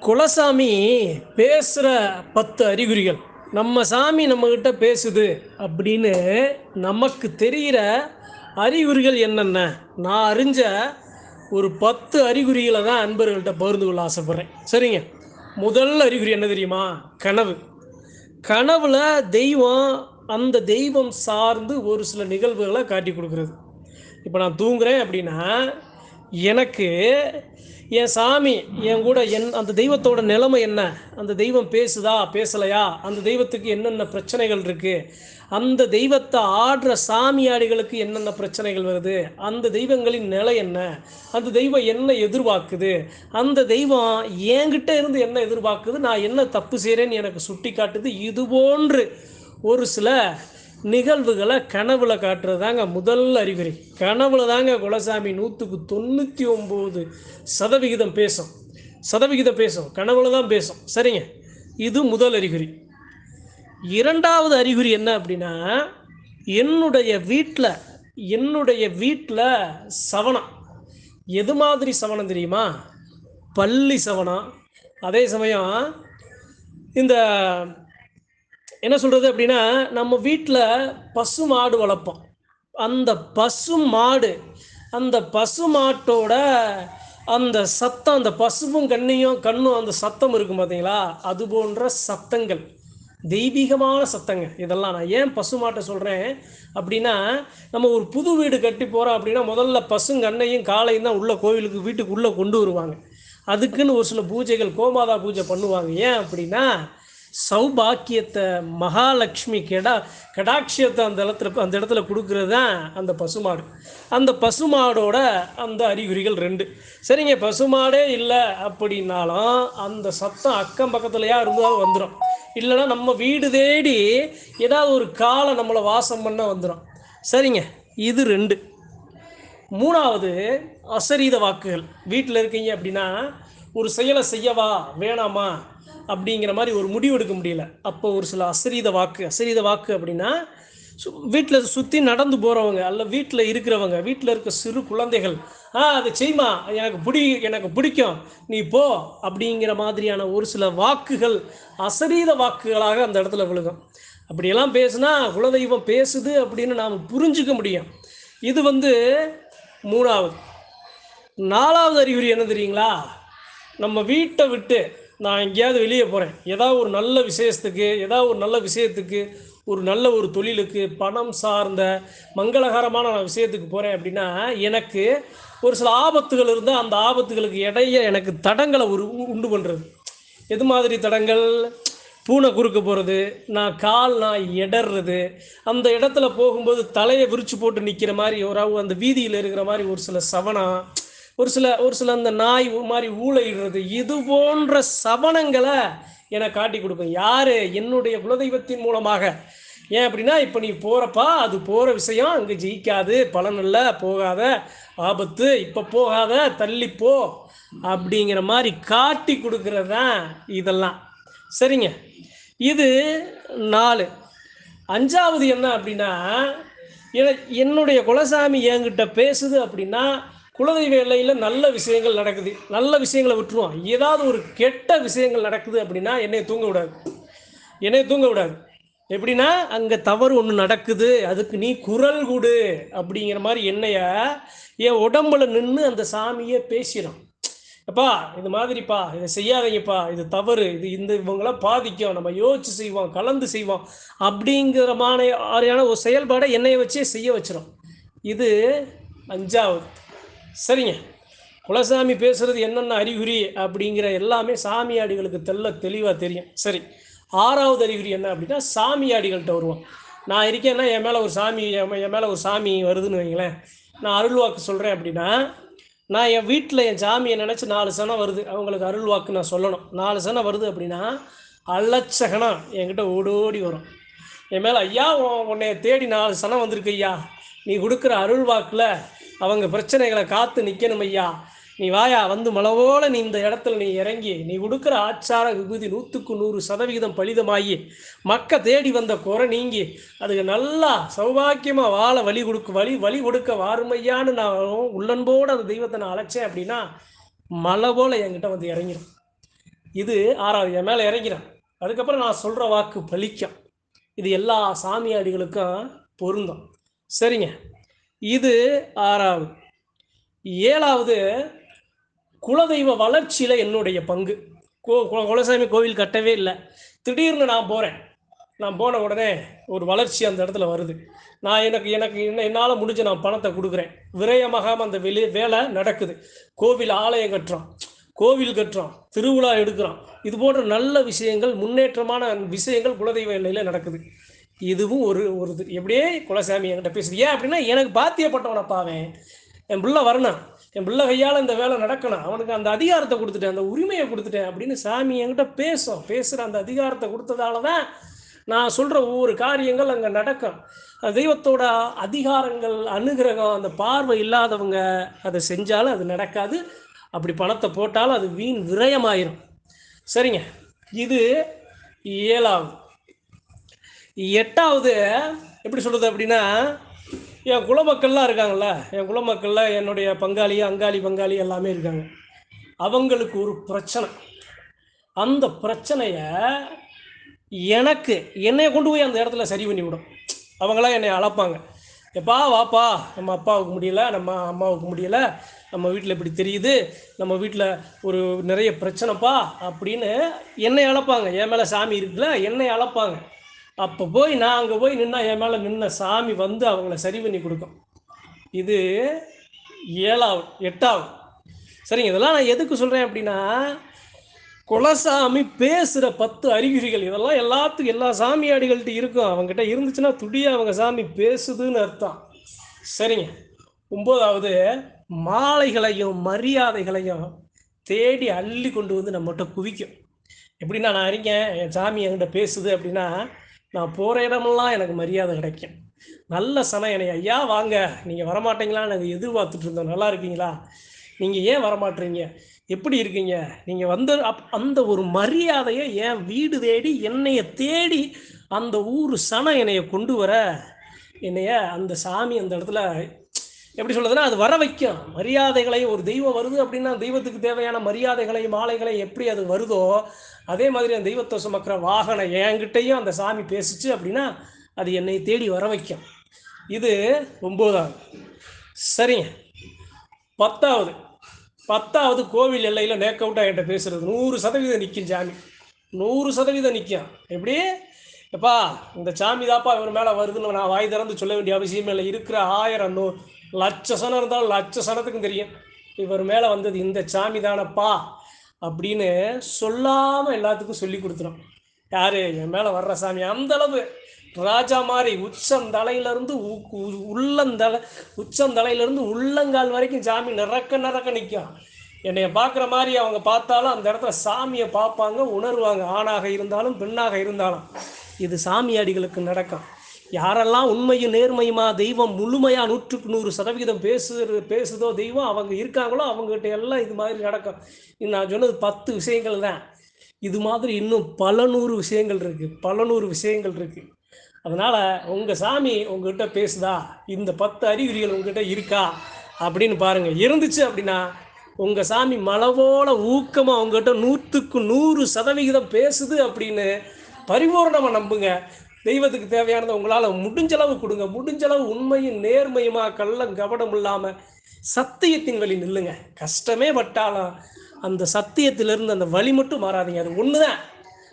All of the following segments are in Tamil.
குலசாமி பேசுகிற பத்து அறிகுறிகள். நம்ம சாமி நம்மக்கிட்ட பேசுது அப்படின்னு நமக்கு தெரிகிற அறிகுறிகள் என்னென்ன? நான் அறிஞ்ச ஒரு பத்து அறிகுறிகளை தான் அன்பர்கள்ட்ட பகிர்ந்து கொள்ள ஆசைப்பட்றேன். சரிங்க? முதல் அறிகுறி என்ன தெரியுமா? கனவு. கனவுல தெய்வம் அந்த தெய்வம் சார்ந்து ஒரு சில நிகழ்வுகளை காட்டி கொடுக்குறது. இப்போ நான் தூங்குறேன் அப்படின்னா எனக்கு என் சாமி என் கூட என் அந்த தெய்வத்தோட நிலைமை என்ன? அந்த தெய்வம் பேசுதா பேசலையா? அந்த தெய்வத்துக்கு என்னென்ன பிரச்சனைகள் இருக்குது அந்த தெய்வத்தை ஆடுற சாமியாடிகளுக்கு என்னென்ன பிரச்சனைகள் வருது? அந்த தெய்வங்களின் நிலை என்ன? அந்த தெய்வம் என்ன எதிர்பார்க்குது? அந்த தெய்வம் என்கிட்ட இருந்து என்ன எதிர்பார்க்குது? நான் என்ன தப்பு செய்கிறேன்னு எனக்கு சுட்டி காட்டுது இது போன்று ஒரு சில நிகழ்வுகளை கனவுல காட்டுறது தாங்க முதல் அறிகுறி. கனவுல தாங்க குலசாமி நூற்றுக்கு தொண்ணூற்றி ஒம்பது சதவிகிதம் பேசும். சதவிகிதம் பேசும். கனவுல தான் பேசும். சரிங்க? இது முதல் அறிகுறி. இரண்டாவது அறிகுறி என்ன அப்படின்னா என்னுடைய வீட்டில் என்னுடைய வீட்டில் சவனம் எது மாதிரி சவனம் தெரியுமா? பள்ளி சவனம் அதே சமயம் இந்த என்ன சொல்கிறது அப்படின்னா நம்ம வீட்டில் பசு மாடு வளர்ப்போம். அந்த பசு மாடு அந்த பசு மாட்டோட அந்த சத்தம் அந்த பசுவும் கண்ணையும் கண்ணும் அந்த சத்தம் இருக்கும் பார்த்தீங்களா அது போன்ற சத்தங்கள். தெய்வீகமான சத்தங்க இதெல்லாம் நான் ஏன் பசு மாட்டை சொல்கிறேன் அப்படின்னா நம்ம ஒரு புது வீடு கட்டி போகிறோம் அப்படின்னா முதல்ல பசுங்க அன்னையும் காலையும் தான் உள்ள கோவிலுக்கு வீட்டுக்கு உள்ளே கொண்டு வருவாங்க. அதுக்குன்னு ஒரு சில பூஜைகள் கோமாதா பூஜை பண்ணுவாங்க. ஏன் அப்படின்னா சௌபாக்கியத்தை மகாலட்சுமி கெடா கடாட்சியத்தை அந்த இடத்துல அந்த இடத்துல கொடுக்கறது தான் அந்த பசுமாடு. அந்த பசுமாடோட அந்த அறிகுறிகள் ரெண்டு. சரிங்க பசுமாடே இல்லை அப்படின்னாலும் அந்த சத்தம் அக்கம் பக்கத்துலையா இருந்தாலும் வந்துடும் இல்லைன்னா நம்ம வீடு தேடி ஏதாவது ஒரு காலை நம்மளை வாசம் பண்ண வந்துடும் சரிங்க இது ரெண்டு. மூணாவது அசரீத வாக்குகள். வீட்டில் இருக்கீங்க அப்படின்னா ஒரு செயலை செய்யவா வேணாமா? அப்படிங்கிற மாதிரி ஒரு முடிவு எடுக்க முடியல. அப்போ ஒரு சில அசரீத வாக்கு அசரீத வாக்கு அப்படின்னா வீட்டில் சுற்றி நடந்து போகிறவங்க அல்ல வீட்டில் இருக்கிறவங்க வீட்டில் இருக்க சிறு குழந்தைகள் ஆ அதை செய்மா எனக்கு பிடி எனக்கு பிடிக்கும் நீ போ அப்படிங்கிற மாதிரியான ஒரு சில வாக்குகள் அசரீத வாக்குகளாக அந்த இடத்துல விழுகும். அப்படியெல்லாம் பேசுனா குலதெய்வம் பேசுது அப்படின்னு நாம் புரிஞ்சுக்க முடியும். இது வந்து மூணாவது. நாலாவது அறிகுறி என்ன தெரியுங்களா? நம்ம வீட்டை விட்டு நான் எங்கேயாவது வெளியே போகிறேன் ஏதாவது ஒரு நல்ல விசேஷத்துக்கு ஏதாவது ஒரு நல்ல விஷயத்துக்கு ஒரு நல்ல ஒரு தொழிலுக்கு பணம் சார்ந்த மங்களகரமான நான் விஷயத்துக்கு போகிறேன் அப்படின்னா எனக்கு ஒரு சில ஆபத்துகள் இருந்தால் அந்த ஆபத்துகளுக்கு இடைய எனக்கு தடங்களை ஒரு உண்டு பண்ணுறது எது மாதிரி தடங்கள்? பூனை குறுக்க போகிறது நான் கால் நான் இடறது அந்த இடத்துல போகும்போது தலையை விரிச்சு போட்டு நிற்கிற மாதிரி ஒரு அந்த வீதியில் இருக்கிற மாதிரி ஒரு சில சவனம் ஒரு சில ஒரு சில அந்த நாய் மாதிரி ஊழையிடுறது இது போன்ற சவனங்களை எனக்கு காட்டி கொடுக்கும் யார்? என்னுடைய குலதெய்வத்தின் மூலமாக. ஏன் அப்படின்னா இப்போ நீ போகிறப்பா அது போகிற விஷயம் அங்கே ஜெயிக்காது பலனில்ல போகாத ஆபத்து இப்போ போகாத தள்ளிப்போ அப்படிங்கிற மாதிரி காட்டி கொடுக்கறது தான் இதெல்லாம். சரிங்க. இது நாலு. அஞ்சாவது என்ன அப்படின்னா என்னுடைய குலசாமி என்கிட்ட பேசுது அப்படின்னா குலதெய்வ எல்லையில் நல்ல விஷயங்கள் நடக்குது. நல்ல விஷயங்களை விட்டுருவோம் ஏதாவது ஒரு கெட்ட விஷயங்கள் நடக்குது அப்படின்னா என்னை தூங்க விடாது. என்னை தூங்க விடாது. எப்படின்னா அங்கே தவறு ஒன்று நடக்குது. அதுக்கு நீ குரல் கொடு அப்படிங்கிற மாதிரி என்னைய என் உடம்புல நின்று அந்த சாமியே பேசிடும். எப்பா இது மாதிரிப்பா இதை செய்யாதீங்கப்பா இது தவறு இது இந்த இவங்களாம் பாதிக்கும் நம்ம யோசிச்சு செய்வோம் கலந்து செய்வோம் அப்படிங்கிற மாதிரியான ஒரு செயல்பாடை என்னைய வச்சே செய்ய வச்சிடும் இது அஞ்சாவது. சரிங்க. குலசாமி பேசுறது என்னென்ன அறிகுறி அப்படிங்கிற எல்லாமே சாமியாடிகளுக்கு தெல்ல தெளிவாக தெரியும். சரி. ஆறாவது அறிகுறி என்ன அப்படின்னா சாமியாடிகள்கிட்ட வருவோம். நான் இருக்கேன்னா என் மேலே ஒரு சாமி என் மேலே ஒரு சாமி வருதுன்னு வைங்களேன். நான் அருள்வாக்கு சொல்கிறேன் அப்படின்னா நான் என் வீட்டில் என் சாமியை நினச்சி நாலு சனம் வருது. அவங்களுக்கு அருள்வாக்கு நான் சொல்லணும். நாலு சனம் வருது அப்படின்னா அலட்சகனம் என்கிட்ட ஓடோடி வரும். என் மேலே ஐயா உன்னைய தேடி நாலு சனம் வந்திருக்கு ஐயா. நீ கொடுக்குற அருள்வாக்கில் அவங்க பிரச்சனைகளை காத்து நிற்கணும் ஐயா. நீ வாயா வந்து மலவோல நீ இந்த இடத்துல நீ இறங்கி நீ கொடுக்குற ஆச்சார விபூதி நூற்றுக்கு நூறு சதவிகிதம் பலிதமாகி மக்க தேடி வந்த குறை நீங்கி அதுக்கு நல்லா சௌபாக்கியமாக வாழ வழி கொடுக்க வழி வழி கொடுக்க வாருமையான்னு நான் உள்ளன்போடு அந்த தெய்வத்தை நான் அழைச்சேன் அப்படின்னா மலை போல் என்கிட்ட வந்து இறங்கிடும். இது ஆறாவது என் மேலே இறங்கிறான் அதுக்கப்புறம் நான் சொல்கிற வாக்கு பலிக்கும். இது எல்லா சாமியாடிகளுக்கும் பொருந்தும். சரிங்க. இது ஆறாவது. ஏழாவது குலதெய்வ வளர்ச்சியில் என்னுடைய பங்கு. கோ குலசாமி கோவில் கட்டவே இல்லை. திடீர்னு நான் போகிறேன் நான் போன உடனே ஒரு வளர்ச்சி அந்த இடத்துல வருது. நான் எனக்கு எனக்கு என்ன என்னால் முடிஞ்ச நான் பணத்தை கொடுக்குறேன். விரயமாகாமல் அந்த வெளி வேலை நடக்குது. கோவில் ஆலயம் கட்டுறோம் கோவில் கட்டுறோம் திருவிழா எடுக்கிறோம் இது போன்ற நல்ல விஷயங்கள் முன்னேற்றமான விஷயங்கள் குலதெய்வ எல்லையில் நடக்குது. இதுவும் ஒரு ஒரு இது. எப்படியே குலசாமி என்கிட்ட பேசுது. ஏன் அப்படின்னா எனக்கு பாத்தியப்பட்டவனை அவன். என் பிள்ளை வரணும் என் பிள்ளை கையால் இந்த வேலை நடக்கணும். அவனுக்கு அந்த அதிகாரத்தை கொடுத்துட்டேன் அந்த உரிமையை கொடுத்துட்டேன் அப்படின்னு சாமி என்கிட்ட பேசும். பேசுகிற அந்த அதிகாரத்தை கொடுத்ததால தான் நான் சொல்கிற ஒவ்வொரு காரியங்கள் அங்கே நடக்கும். அந்த தெய்வத்தோட அதிகாரங்கள் அனுகிரகம் அந்த பார்வை இல்லாதவங்க அதை செஞ்சாலும் அது நடக்காது. அப்படி பணத்தை போட்டாலும் அது வீண் விரயமாயிரும். சரிங்க. இது ஏழாவது. எட்டாவது எப்படி சொல்கிறது அப்படின்னா என் குலமக்கள்லாம் இருக்காங்கள்ல என் குலமக்களில் என்னுடைய பங்காளி அங்காளி பங்காளி எல்லாமே இருக்காங்க. அவங்களுக்கு ஒரு பிரச்சனை. அந்த பிரச்சனையை எனக்கு என்னை கொண்டு போய் அந்த இடத்துல சரி பண்ணி விடும் அவங்களாம் என்னை அழைப்பாங்க எப்பா வாப்பா நம்ம அப்பாவுக்கு முடியல நம்ம அம்மாவுக்கு முடியல நம்ம வீட்டில் இப்படி தெரியுது நம்ம வீட்டில் ஒரு நிறைய பிரச்சனைப்பா அப்படின்னு என்னை அழைப்பாங்க என் மேலே சாமி இருக்குல்ல என்னை அழைப்பாங்க அப்போ போய் நான் அங்கே போய் நின்னா என் மேலே நின்ன சாமி வந்து அவங்கள சரி பண்ணி கொடுக்கும். இது ஏழாவது எட்டாவது. சரிங்க இதெல்லாம் நான் எதுக்கு சொல்கிறேன் அப்படின்னா குலசாமி பேசுகிற பத்து அறிகுறிகள் இதெல்லாம் எல்லாத்துக்கும் எல்லா சாமியாடிகள்கிட்ட இருக்கும். அவங்ககிட்ட இருந்துச்சுன்னா துடிய அவங்க சாமி பேசுதுன்னு அர்த்தம். சரிங்க ஒம்போதாவது மாலைகளையும் மரியாதைகளையும் தேடி அள்ளி கொண்டு வந்து நம்மகிட்ட குவிக்கும். எப்படின்னா நான் அறிங்க என் சாமி என்கிட்ட பேசுது அப்படின்னா நான் போகிற இடமெல்லாம் எனக்கு மரியாதை கிடைக்கும். நல்ல சனம் என்னை ஐயா வாங்க. நீங்கள் வரமாட்டீங்களா நாங்கள் எதிர்பார்த்துட்டு இருந்தோம். நல்லா இருக்கீங்களா? நீங்கள் ஏன் வரமாட்டீங்க? எப்படி இருக்கீங்க? நீங்கள் வந்த அப் அந்த ஒரு மரியாதையை என் வீடு தேடி என்னைய தேடி அந்த ஊர் சனம் என்னைய கொண்டு வர என்னைய அந்த சாமி அந்த இடத்துல எப்படி சொல்றதுன்னா அது வர வைக்கும். மரியாதைகளை ஒரு தெய்வம் வருது அப்படின்னா தெய்வத்துக்கு தேவையான மரியாதைகளை மாலைகளை எப்படி அது வருதோ அதே மாதிரி அந்த தெய்வத்தை சுமக்கிற வாகனம் என்கிட்டையும் அந்த சாமி பேசிச்சு அப்படின்னா அது என்னை தேடி வர வைக்கும். இது ஒம்போதாவது. சரிங்க. பத்தாவது. பத்தாவது கோவில் எல்லையில் நேக் அவுட்டாக என்கிட்ட பேசுறது. நூறு சதவீதம் நிற்கும் சாமி. நூறு சதவீதம் நிற்கும் எப்படி? எப்பா இந்த சாமி தாப்பா இவர் மேலே வருதுன்னு நான் வாய் திறந்து சொல்ல வேண்டிய அவசியமே இல்லை. இருக்கிற ஆயிரம் நூ லட்ச சனம் இருந்தாலும் லட்ச சனத்துக்கும் தெரியும். இவர் மேலே வந்தது இந்த சாமி தானப்பா அப்படின்னு சொல்லாமல் எல்லாத்துக்கும் சொல்லி கொடுத்துரும். யார்? என் மேலே வர்ற சாமி. அந்த அளவு ராஜா மாதிரி உச்சந்தலையிலேருந்து உள்ளந்தலை உச்சந்தலையிலேருந்து உள்ளங்கால் வரைக்கும் சாமி நிறக்க நிறக்க நிற்கும் என்னைய பார்க்குற மாதிரி அவங்க பார்த்தாலும் அந்த இடத்துல சாமியை பார்ப்பாங்க உணர்வாங்க. ஆணாக இருந்தாலும் பெண்ணாக இருந்தாலும். இது சாமியாடிகளுக்கு நடக்கும். யாரெல்லாம் உண்மையும் நேர்மையுமா தெய்வம் முழுமையாக நூற்றுக்கு நூறு சதவிகிதம் பேசு பேசுதோ தெய்வம் அவங்க இருக்காங்களோ அவங்ககிட்ட எல்லாம் இது மாதிரி நடக்கும். நான் சொன்னது பத்து விஷயங்கள் தான். இது மாதிரி இன்னும் பல நூறு விஷயங்கள் இருக்குது பல நூறு விஷயங்கள் இருக்குது அதனால் உங்கள் சாமி உங்ககிட்ட பேசுதா? இந்த பத்து அறிகுறிகள் உங்ககிட்ட இருக்கா? அப்படின்னு பாருங்கள் இருந்துச்சு அப்படின்னா உங்கள் சாமி மலவோல ஊக்கமாக உங்ககிட்ட நூற்றுக்கு நூறு சதவிகிதம் பேசுது அப்படின்னு பரிபூர்ணமாக நம்புங்க. தெய்வத்துக்கு தேவையானதை உங்களால் முடிஞ்சளவு கொடுங்க. முடிஞ்சளவு உண்மையும் நேர்மையுமா கள்ளம் கபடம் இல்லாமல் சத்தியத்தின் வழி நில்லுங்க. கஷ்டமே பட்டாலும் அந்த சத்தியத்திலிருந்து அந்த வழி மட்டும் மாறாதீங்க. அது ஒன்று தான்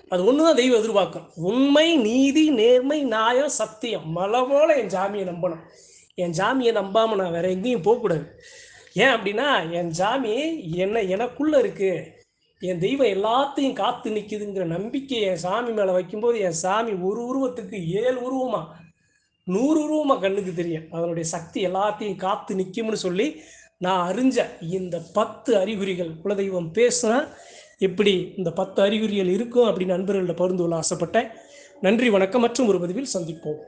அது ஒன்று தான் தெய்வம் எதிர்பார்க்கும். உண்மை நீதி நேர்மை நியாயம் சத்தியம். மலை போல என் ஜாமியை நம்பணும். என் ஜாமியை நம்பாமல் நான் வேற எங்கேயும் போகக்கூடாது. ஏன் அப்படின்னா என் ஜாமி என்ன எனக்குள்ளே இருக்குது என் தெய்வம் எல்லாத்தையும் காத்து நிற்குதுங்கிற நம்பிக்கை என் சாமி மேலே வைக்கும்போது என் சாமி ஒரு உருவத்துக்கு ஏழு உருவமா? நூறு உருவமா கண்ணுக்கு தெரியும். அதனுடைய சக்தி எல்லாத்தையும் காத்து நிற்கும்னு சொல்லி நான் அறிஞ்ச இந்த பத்து அறிகுறிகள். குலதெய்வம் பேசுனா எப்படி இந்த பத்து அறிகுறிகள் இருக்கும் அப்படின்னு நண்பர்களில் பகிர்ந்து கொள்ள ஆசைப்பட்டேன். நன்றி வணக்கம் மற்றும் ஒரு பதிவில் சந்திப்போம்.